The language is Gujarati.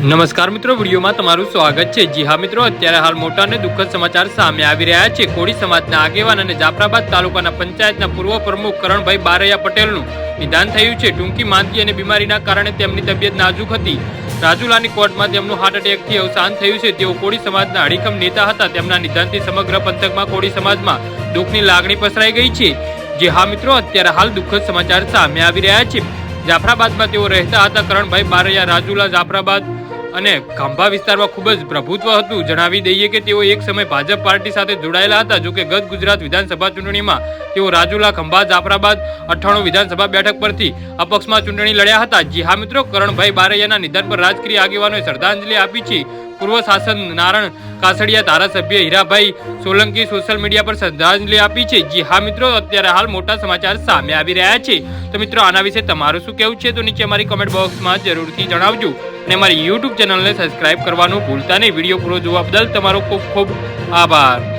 નમસ્કાર મિત્રો, વિડીયોમાં તમારું સ્વાગત છે. જી હા મિત્રો, અત્યારે હાલ મોટા અને દુઃખદ સમાચાર સામે આવી રહ્યા છે. કોળી સમાજના આગેવાન અને જાફરાબાદ તાલુકાના પંચાયતના પૂર્વ પ્રમુખ કરણભાઈ બારૈયા પટેલનું નિદાન થયું છે. ટૂંકી માંદગી અને બીમારીના કારણે તેમની તબિયત નાજુક હતી. રાજુલાની કોર્ટમાં તેમનું હાર્ટ એટેકથી અવસાન થયું છે. તેઓ કોળી સમાજના અડીખમ નેતા હતા. તેમના નિધનથી સમગ્ર પંથકમાં કોળી સમાજમાં દુઃખની લાગણી પસરાઈ ગઈ છે. જે હા મિત્રો, અત્યારે હાલ દુઃખદ સમાચાર સામે આવી રહ્યા છે. જાફરાબાદમાં તેઓ રહેતા હતા કરણભાઈ બારૈયા, રાજુલા, જાફરાબાદ અને ખાંભા વિસ્તારમાં ખૂબ જ પ્રભુત્વ હતું. જણાવી દઈએ કે તેઓ એક સમય ભાજપ પાર્ટી સાથે જોડાયેલા હતા. જોકે ગત ગુજરાત વિધાનસભા ચૂંટણીમાં તેઓ રાજુલા, ખંભા, જાફરાબાદ, અઠ્ઠાણું વિધાનસભા બેઠક પરથી અપક્ષમાં ચૂંટણી લડ્યા હતા. જી હા મિત્રો, કરણભાઈ બારૈયાના નિધન પર રાજકીય આગેવાનોએ શ્રદ્ધાંજલિ આપી છે. પૂર્વ શાસન નારણ કાસડિયા ધારાસભ્ય હીરાભાઈ સોલંકી સોશિયલ મીડિયા પર શ્રદ્ધાંજલિ આપી છે. જી હા મિત્રો, અત્યારે હાલ મોટા સમાચાર સામે આવી રહ્યા છે. તો મિત્રો, આના વિશે તમારું શું કહેવું છે તો નીચે અમારી કોમેન્ટ બોક્સમાં જરૂરથી જણાવજો. અને અમારી યુટ્યુબ ચેનલને સબસ્ક્રાઇબ કરવાનું ભૂલતા નહીં. વીડિયો પૂરો જોવા બદલ તમારો ખૂબ ખૂબ આભાર.